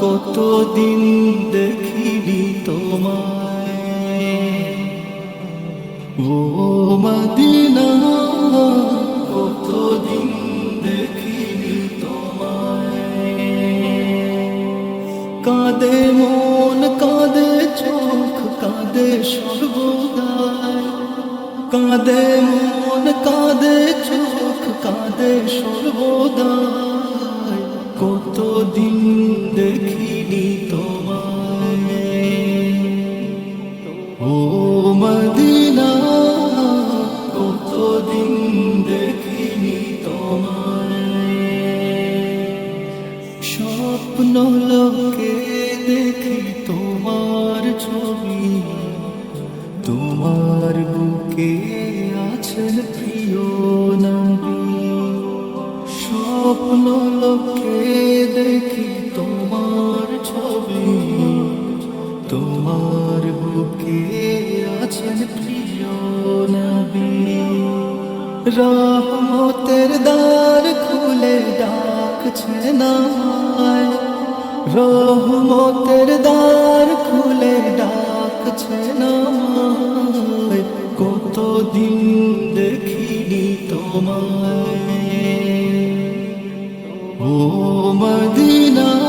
কতদিন দেখিনি তোমায়। ও মদিনা, কতদিন দেখিনি তোমায়। কাঁদে মন, কাঁদে চোখ, কাঁদে সর্বদায় কাঁদে মন, কাঁদে চোখ, কাঁদে সর্বদায় কতদিন ও মদিনা তোমায়। দেখি তোমার ছবি প্রিয় স্বপ্ন লোকে দেখি ছবি তোমার বুকে আছেন প্রিয় নবী। রহমতের দ্বার খুলে ডাকছেন আমায়। রহমতের দ্বার খুলে ডাকছেন আমায়। কতদিন দেখিনি তোমায়। ও মদিনা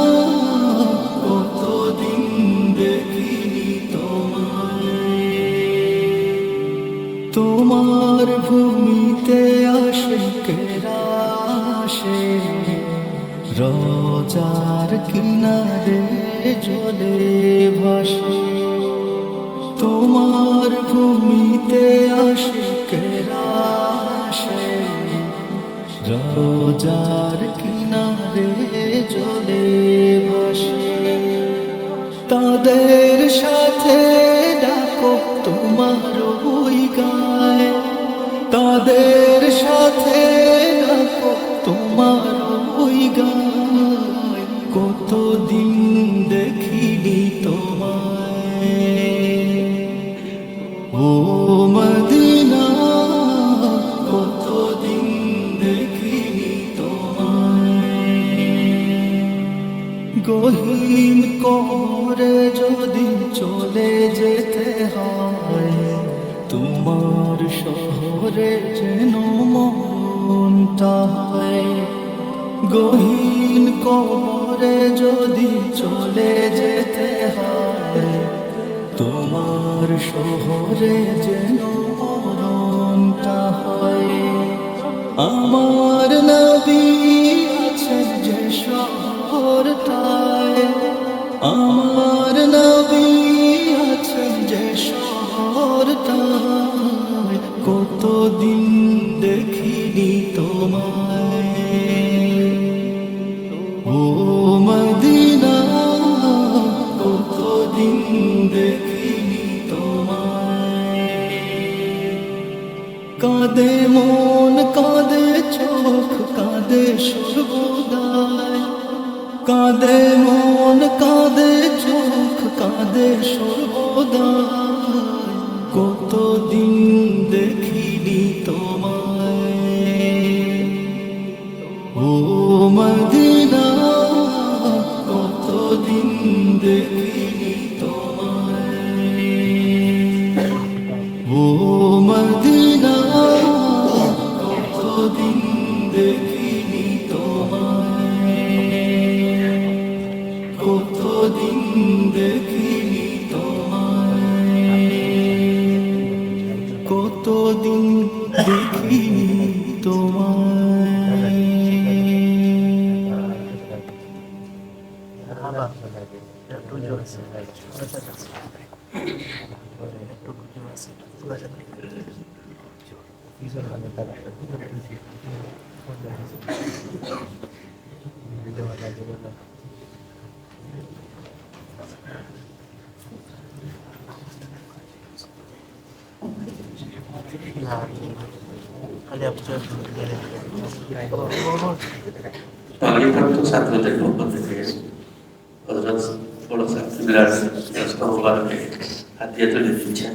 রোজার কিনারে জলে ভাসে। তোমার ভূমিতে আসে কেরাসে রোজার কিনারে জলে ভাসে। তাদের সাথে ডাকো তোমার ওই গায়। তাদের গহীন করে যদি চলে যেতে হয়, তোমার শহরে যেন মনটা হয়। গহীন কবরে যদি চলে যেতে হয়, তোমার শহরে যেন মরণটা হয়। আমার নবী আছেন যে শহরটায় কাঁদে মন, কাঁদে চোখ, কাঁদে সর্বদায় কাঁদে মন, কাঁদে চোখ, কাঁদে সর্বদায় কতদিন দেখিনি তোমায়। Olha, eu estou saturando a roupa, বড় ছাত্রীরা রাস্তাগুলোকে হাতিয়ে তুলে দিচ্ছেন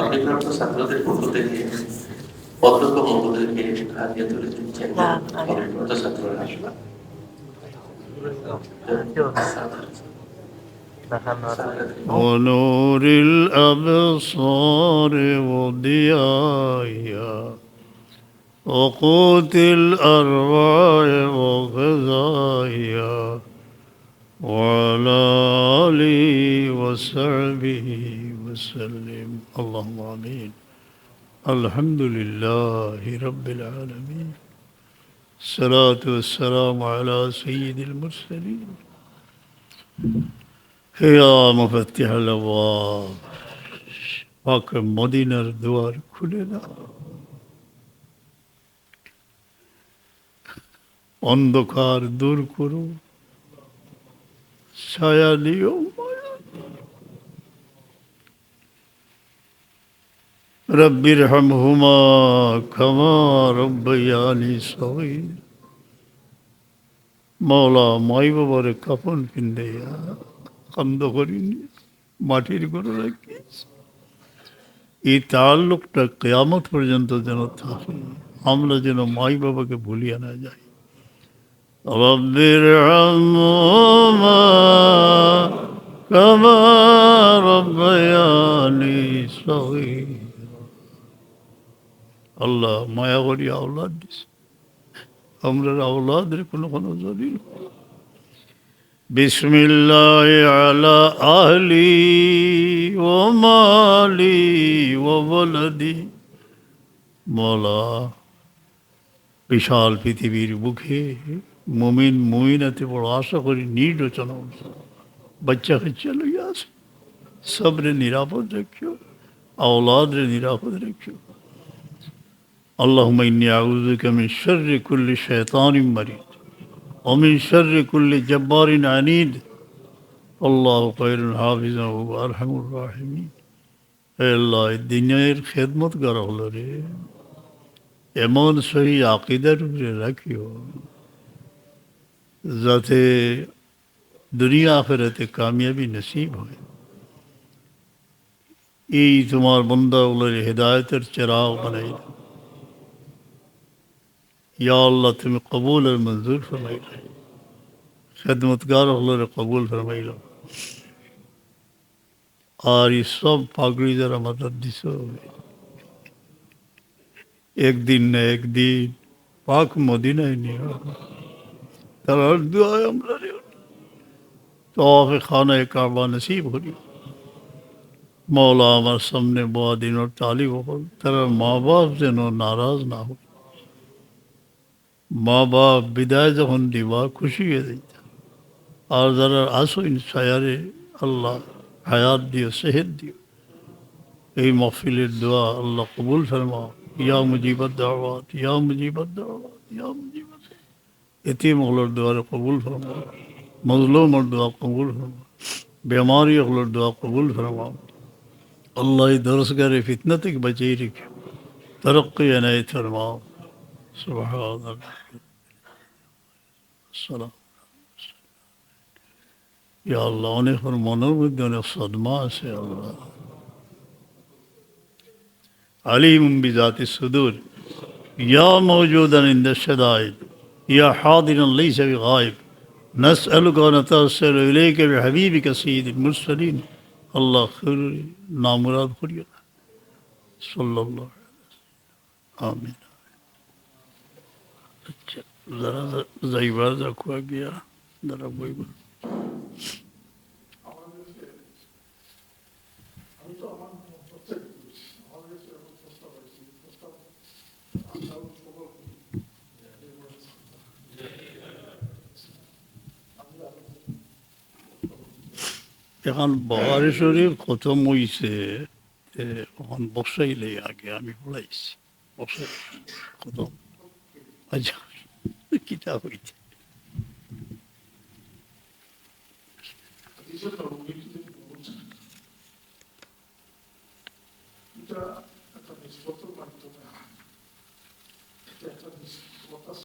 অধিপ্রাপ্ত ছাত্রদের পক্ষ থেকে পদ্মক মহোদয়কে হাতিয়া তুলে দিচ্ছেন ছাত্ররা ونور الأبصار وضيائها وقوت الأرواح وغذائها وعلى آله وصحبه وسلم. اللهم آمين. الحمد لله رب العالمين. الصلاة والسلام على سيد المرسلين. يا مفتح الأبواب পাক মদিনার দুয়ার খুলে দাও অন্ধকার দূর করো ছায়া দিও মায়া দিও। رب ارحمهما كما ربياني صغير মৌলা মাই বাবারে কাপন কিনে কান্দ করিনি মাটির করে রাখিস এই তাল্লুকটা কেয়ামত পর্যন্ত যেন থাকে, আমরা যেন মাই বাবাকে ভুলিয়ে না যাই। আল্লাহ মায়া করি আওলাদ দিস আমরা আওলাদের কোনো কোনো জলিল বিসমিল্লাহ আলা আহলি ও মালি ও বলদি মলা বিশাল পৃথিবীর বুকে মুমিন মুমিনাতে বড় আশা করি নির্লোচনা বাচ্চা কাচ্চা লইয়া আছে সবরে নিরাপদ রাখিও আওলাদরে নিরাপদ রাখিও اللهم إني أعوذ بك من شر كل شيطان مريض ومن شر كل جبار عنيد الله خير حافظا وهو أرحم الراحمين হে আল্লাহ এই দিনের খেদমত করা হলো রে এমন সহি আকিদার উপরে রাখিও যাতে দুনিয়া আখেরাতে কামিয়াবি নসিব হয় এই তোমার বন্দাগুলোর হেদায়তের চেরাগ বানাই দাও। ইয়া আল্লাহ তুমি কবুল আর মঞ্জুর ফরমাইল খেদমতগার হলের কবুল ফরমাইল আর এই সব পাগড়ি যারা মাথার দিছ একদিন না একদিন পাক মদিনায় নিয়ে তার দোয়ায় আমরা রে তফে খানায় কাবা নসিব করি মৌলা আমার সামনে বয়া দিনের তালিব হল তারা মা বাপ যেন নারাজ না হয় মা বাপ বিদায় যখন দিবা, খুশি হয়ে দিতা আর যারা আসইন সায়ারে আল্লাহ হায়াত দিও সেহেদ দিও। এই মহফিলের দোয়া আল্লাহ কবুল ফরমাও। ইয়া মুজিবত দাওয়াত, ইয়া মুজিবত দাওয়াত, ইয়া মুজিবত এতে মহলোর দোয়ারে কবুল ফরমাও। মজলুমর দোয়া কবুল ফরমাও। বেমারি হলোর দোয়া কবুল ফরমাও। আল্লাহ দরসগারে ফিতনা থেকে বাঁচিয়ে রেখে, তরক্কি এনায়ত ফরমাও। سبحان الله السلام ইয়া আল্লাহ অনেক ওর মনের মধ্যে অনেক সদমা আছে আল্লাহ আলিম বিজাতি সুদূর ইয়া মৌজুদান ইন الشدائد يا حاضرا ليس بغائب نسألك ونتوسل إليك بحبيبك سيد المرسلين الله خير نامراد خير صلى الله عليه وسلم آمين যা খোয়া গিয়া যারা বইবার এখন বহারি শরীফ খতম হইছে এখন বসাইলে আগে, আমি পড়াইছি বসাই, খতম। Hocam kitabıydı.